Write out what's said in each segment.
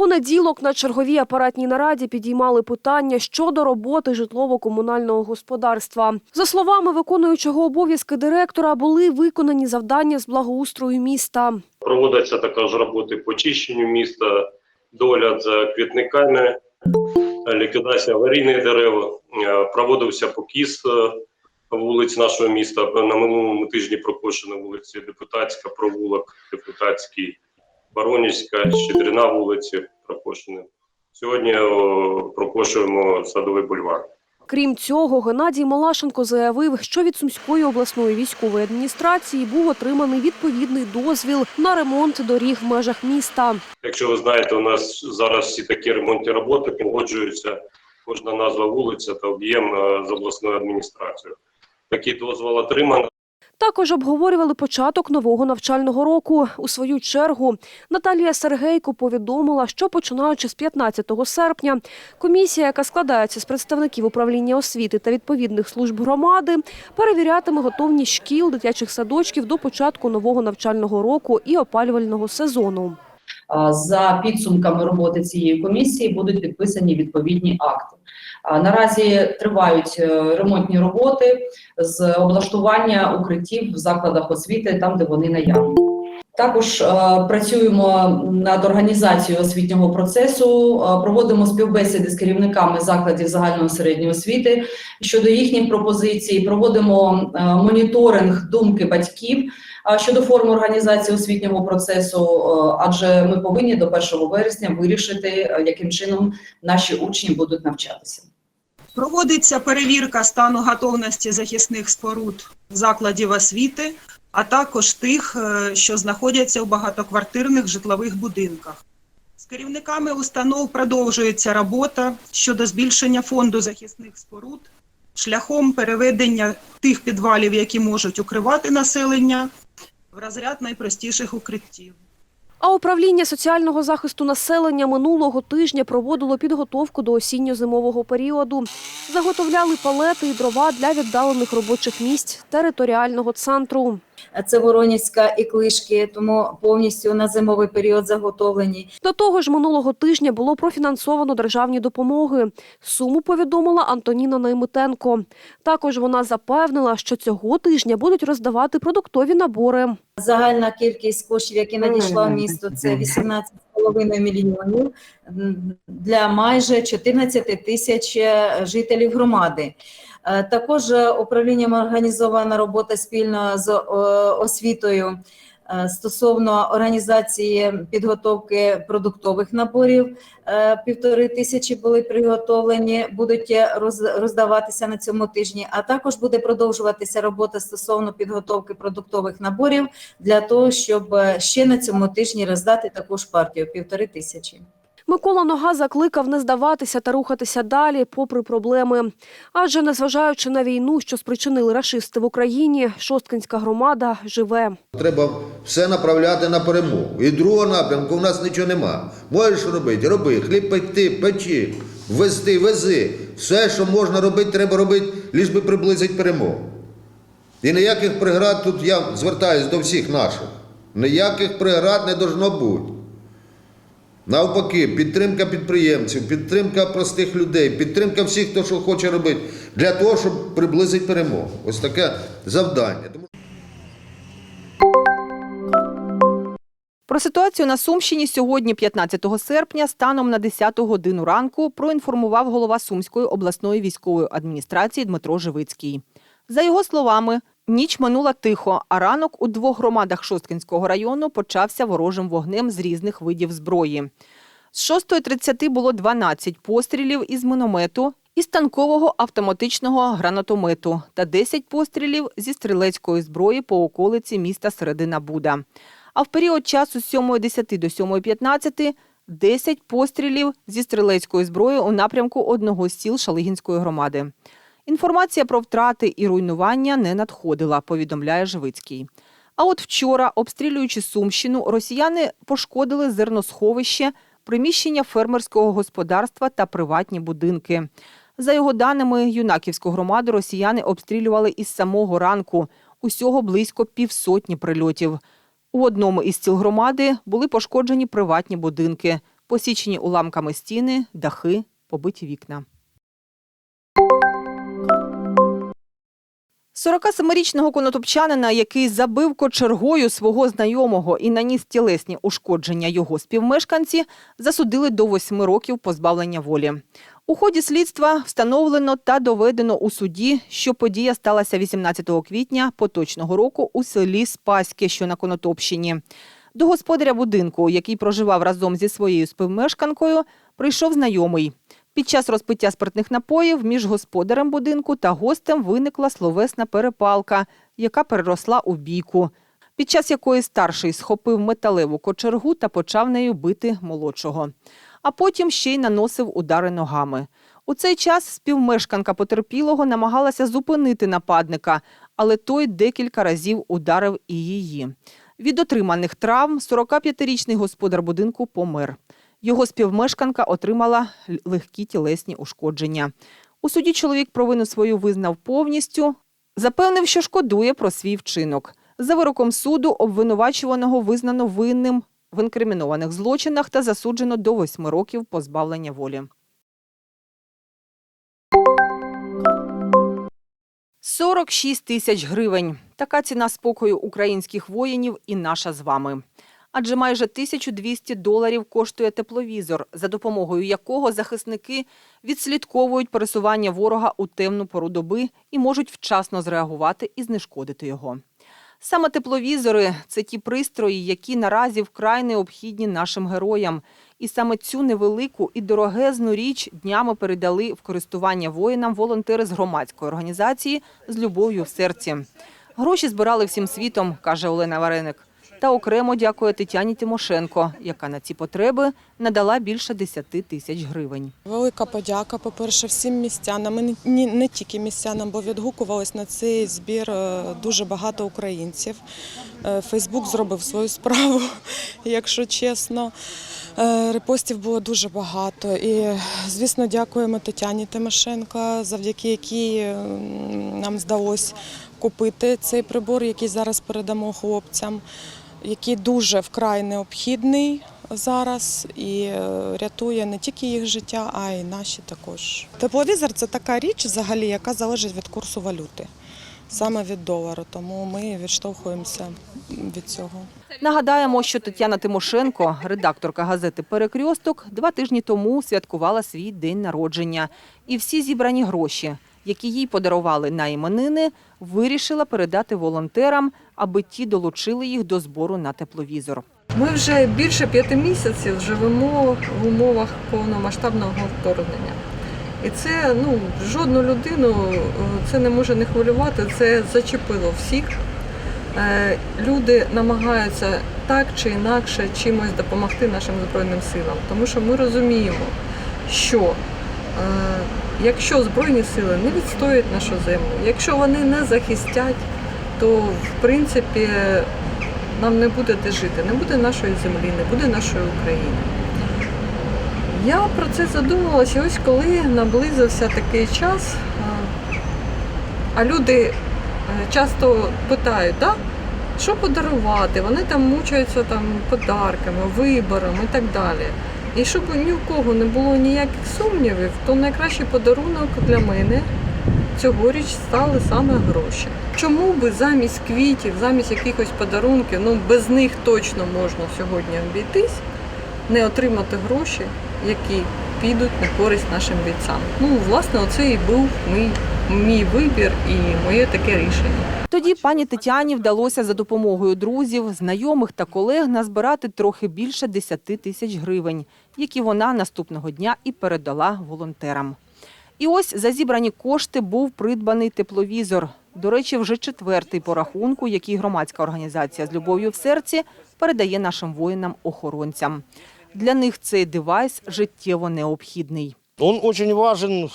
понеділок на черговій апаратній нараді підіймали питання щодо роботи житлово-комунального господарства. За словами виконуючого обов'язки директора, були виконані завдання з благоустрою міста. Проводяться також роботи по чищенню міста, догляд за квітниками, ліквідація аварійних дерев, Е, проводився покіс е, вулиць нашого міста. На минулому тижні прокошена вулиці Депутатська, провулок Депутатський, Воронівська, Щедрина вулиці прокошені. Сьогодні о, прокошуємо садовий бульвар. Крім цього, Геннадій Малашенко заявив, що від Сумської обласної військової адміністрації був отриманий відповідний дозвіл на ремонт доріг в межах міста. Якщо ви знаєте, у нас зараз всі такі ремонтні роботи погоджуються кожна назва вулиця та об'єм е, з обласною адміністрацією. Такий дозвол отримано. Також обговорювали початок нового навчального року. У свою чергу Наталія Сергейко повідомила, що починаючи з 15 серпня комісія, яка складається з представників управління освіти та відповідних служб громади, перевірятиме готовність шкіл, дитячих садочків до початку нового навчального року і опалювального сезону. За підсумками роботи цієї комісії будуть підписані відповідні акти. Наразі тривають е, ремонтні роботи з облаштування укриттів в закладах освіти, там де вони наявні. Також е, працюємо над організацією освітнього процесу, е, проводимо співбесіди з керівниками закладів загальної середньої освіти щодо їхніх пропозицій, проводимо е, моніторинг думки батьків щодо форми організації освітнього процесу, адже ми повинні до 1 вересня вирішити, яким чином наші учні будуть навчатися. Проводиться перевірка стану готовності захисних споруд закладів освіти, а також тих, е, що знаходяться у багатоквартирних житлових будинках. З керівниками установ продовжується робота щодо збільшення фонду захисних споруд шляхом переведення тих підвалів, які можуть укривати населення, в розряд найпростіших укриттів. А управління соціального захисту населення минулого тижня проводило підготовку до осінньо-зимового періоду. Заготовляли палети і дрова для віддалених робочих місць територіального центру. Це Воронівська і Клишки, тому повністю на зимовий період заготовлені. До того ж, минулого тижня було профінансовано державні допомоги. Суму повідомила Антоніна Наймитенко. Також вона запевнила, що цього тижня будуть роздавати продуктові набори. Загальна кількість коштів, які надійшла в місто, це 18,5 мільйонів для майже 14 тисяч жителів громади. Е, Також управлінням організована робота спільно з е, освітою е, стосовно організації підготовки продуктових наборів. Півтори тисячі були приготовлені, будуть роз- роздаватися на цьому тижні. А також буде продовжуватися робота стосовно підготовки продуктових наборів для того, щоб ще на цьому тижні роздати таку ж партію півтори тисячі. Микола Нога закликав не здаватися та рухатися далі, попри проблеми. Адже, незважаючи на війну, що спричинили рашисти в Україні, Шосткинська громада живе. Треба все направляти на перемогу. І другого напрямку в нас нічого нема. Можеш робити, роби, хліб пекти, печи, везти, вези. Все, що можна робити, треба робити, ліж би приблизити перемогу. І ніяких преград тут я звертаюся до всіх наших. Ніяких преград не должно бути. Навпаки, підтримка підприємців, підтримка простих людей, підтримка всіх, хто що хоче робити, для того, щоб приблизити перемогу. Ось таке завдання. Про ситуацію на Сумщині сьогодні, 15 серпня, станом на 10 годину ранку, проінформував голова Сумської обласної військової адміністрації Дмитро Живицький. За його словами, ніч минула тихо, а ранок у двох громадах Шосткинського району почався ворожим вогнем з різних видів зброї. З 6.30 було 12 пострілів із міномету і станкового автоматичного гранатомету та 10 пострілів зі стрілецької зброї по околиці міста Середина Буда. А в період часу з 7.10 до 7.15 – 10 пострілів зі стрілецької зброї у напрямку одного з сіл Шалигінської громади. Інформація про втрати і руйнування не надходила, повідомляє Живицький. А от вчора, обстрілюючи Сумщину, росіяни пошкодили зерносховище, приміщення фермерського господарства та приватні будинки. За його даними, юнаківську громаду росіяни обстрілювали із самого ранку, усього близько півсотні прильотів. У одному із сіл громади були пошкоджені приватні будинки. Посічені уламками стіни, дахи, побиті вікна. 47-річного конотопчанина, який забив кочергою свого знайомого і наніс тілесні ушкодження його співмешканці, засудили до восьми років позбавлення волі. У ході слідства встановлено та доведено у суді, що подія сталася 18 квітня поточного року у селі Спаське, що на Конотопщині. До господаря будинку, який проживав разом зі своєю співмешканкою, прийшов знайомий. Під час розпиття спиртних напоїв між господарем будинку та гостем виникла словесна перепалка, яка переросла у бійку, під час якої старший схопив металеву кочергу та почав нею бити молодшого. А потім ще й наносив удари ногами. У цей час співмешканка потерпілого намагалася зупинити нападника, але той декілька разів ударив і її. Від отриманих травм 45-річний господар будинку помер. Його співмешканка отримала легкі тілесні ушкодження. У суді чоловік провину свою визнав повністю, запевнив, що шкодує про свій вчинок. За вироком суду обвинувачуваного визнано винним в інкримінованих злочинах та засуджено до восьми років позбавлення волі. 46 тисяч гривень. Така ціна спокою українських воїнів і наша з вами. Адже майже 1200 доларів коштує тепловізор, за допомогою якого захисники відслідковують пересування ворога у темну пору доби і можуть вчасно зреагувати і знешкодити його. Саме тепловізори це ті пристрої, які наразі вкрай необхідні нашим героям. І саме цю невелику і дорогезну річ днями передали в користування воїнам волонтери з громадської організації з любов'ю в серці. Гроші збирали всім світом, каже Олена Вареник. Та окремо дякує Тетяні Тимошенко, яка на ці потреби надала більше 10 тисяч гривень. Велика подяка, по-перше, всім містянам, і не, тільки містянам, бо відгукувалось на цей збір е, дуже багато українців. Е, Фейсбук зробив свою справу, якщо чесно. Е, Репостів було дуже багато. І, звісно, дякуємо Тетяні Тимошенко, завдяки якій нам вдалося купити цей прибор, який зараз передамо хлопцям, який дуже вкрай необхідний зараз і е, рятує не тільки їх життя, а й наші також. Тепловізор це така річ, взагалі, яка залежить від курсу валюти, саме від долару. Тому ми відштовхуємося від цього. Нагадаємо, що Тетяна Тимошенко, редакторка газети Перекрьосток, два тижні тому святкувала свій день народження. І всі зібрані гроші, які їй подарували на іменини, вирішила передати волонтерам, аби ті долучили їх до збору на тепловізор. Ми вже більше п'яти місяців живемо в умовах повномасштабного вторгнення. І це ну, жодну людину е, це не може не хвилювати, це зачепило всіх. Е, Люди намагаються так чи інакше чимось допомогти нашим Збройним силам, тому що ми розуміємо, що е, якщо Збройні сили не відстоять нашу землю, якщо вони не захистять, то в принципі нам не буде де жити, не буде нашої землі, не буде нашої України. Я про це задумалася ось коли наблизився такий час, а, а люди е, часто питають, да? що подарувати, вони там мучаються там подарками, вибором і так далі. І щоб ні у кого не було ніяких сумнівів, то найкращий подарунок для мене цьогоріч стали саме гроші. Чому би замість квітів, замість якихось подарунків, ну без них точно можна сьогодні обійтись, не отримати гроші, які підуть на користь нашим бійцям. Ну, власне, оце і був мій, мій вибір і моє таке рішення. Тоді пані Тетяні вдалося за допомогою друзів, знайомих та колег назбирати трохи більше 10 тисяч гривень, які вона наступного дня і передала волонтерам. І ось за зібрані кошти був придбаний тепловізор. До речі, вже четвертий по рахунку, який громадська організація з любов'ю в серці передає нашим воїнам-охоронцям. Для них цей девайс життєво необхідний. Он очень важен,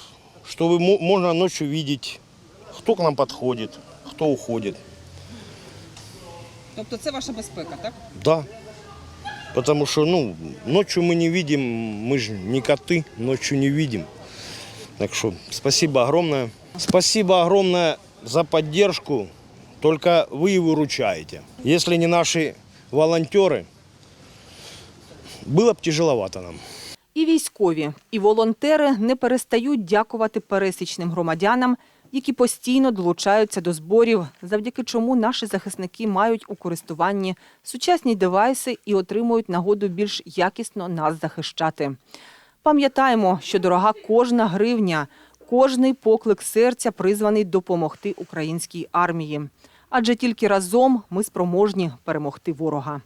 чтобы мо- можно ночью видеть, кто к нам подходит, кто уходит. Тобто це ваша безпека, так? Да. Потому что, ну, ночью мы не видим, мы же не коты, ночью не видим. Так что спасибо огромное. Спасибо огромное за поддержку. Только вы и выручаете. Если не наши волонтеры, было бы тяжеловато нам. І військові, і волонтери не перестають дякувати пересічним громадянам, які постійно долучаються до зборів, завдяки чому наші захисники мають у користуванні сучасні девайси і отримують нагоду більш якісно нас захищати. Пам'ятаємо, що дорога кожна гривня, кожний поклик серця призваний допомогти українській армії. Адже тільки разом ми спроможні перемогти ворога.